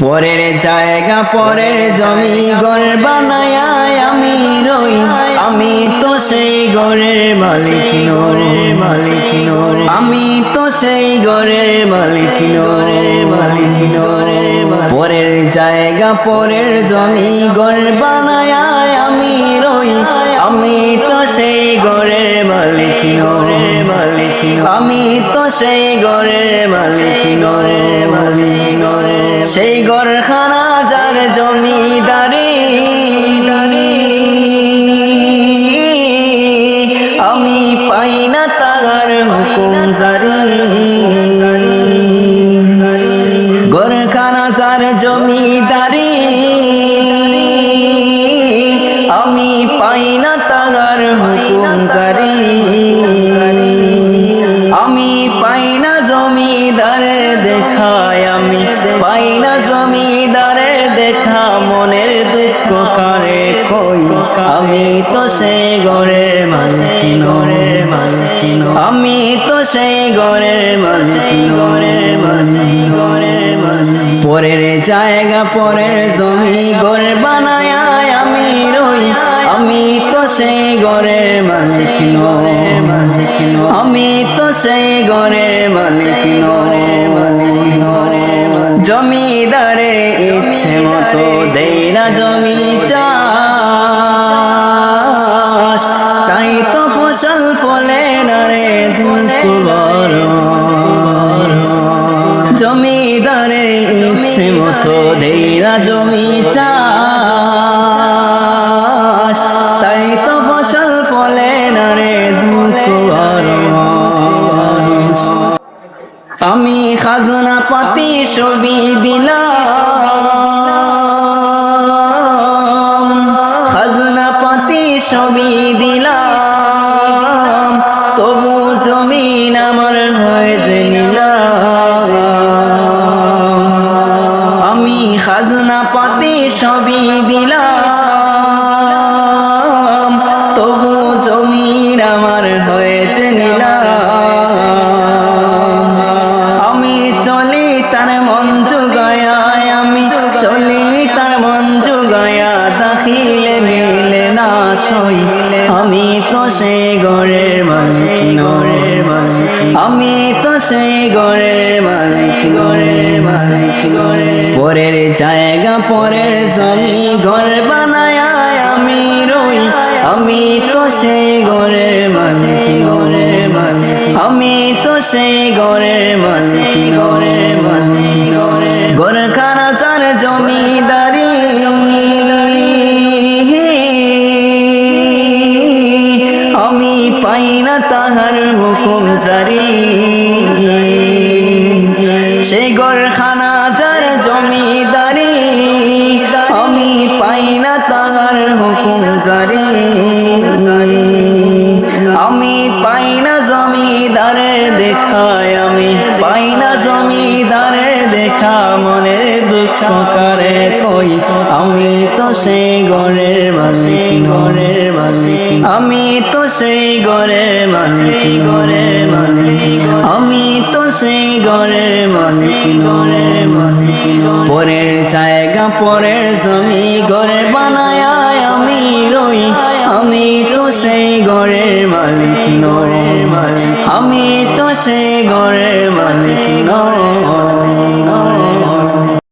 পরের জায়গা পরের জমি গড় বানায় আমি রই। আমি তো সেই গড়ের মালিক নরে মালিক নরে আমি তো সেই গড়ের মালিক নরে মালিক নরে পরের জায়গা পরের জমি গড় বানায় আমি রই। আমি তো সেই গড়ের মালিক নরে মালিক আমি তো সেই গড়ের মালিক নরে মালিক নরে সেই গরখানা যার জমিদারি। আমি পাই না তাগার হুকুম জারি। গরখানা যার জমিদারি। জমিদারের দেখা, মনের দুঃখ কারে কই? আমি তো সেই গড়ের গড়ের মালিক আমি তো সেই গড়ের মালিক গড়ের মালিক গড়ের মালিক পরের জায়গা, পরের জমি গড় বানায় আমি রই। আমি তো সেই গড়ের গড়ের মালিক আমি তো সেই গড়ের মালিক গড়ের জমিদারে ইচ্ছে মতো দেই না জমি চাষ। তাই তো ফসল ফলে না রে দুঃখ বড় জমিদারে ইচ্ছে মতো দেই না জমি চাষ। তাই তো ফসল ফলে না রে বড় আমি খাজনা পাতি ছবি দিলাম। খাজনা পাতি সবই দিলাম। সেই গড়ের মালিক গড়ের মালিক আমি তো সেই গড়ের মালিক গড়ের মালিক পরের জায়গা, পরের জমি, ঘর বানায় আমি রই। আমি তো সেই গড়ের মালিক গড়ের মালিক আমি তো সেই গড়ের মালিক গড়ের মালিক পাই না তাহার হুকুম সারি সেই গোর যার করে কই? আমি তো সেই গড়ের মালিক গড়ের মালিক আমি তো সেই গড়ের মালিক গড়ের মালিক আমি তো সেই গড়ের মালিক গড়ের মালিক পরের জায়গা, পরের জমি গড়ে বানায় আমি রই। আমি তো সেই গড়ের মালিক গড়ের মালিক আমি তো সেই গড়ের মালিক নয়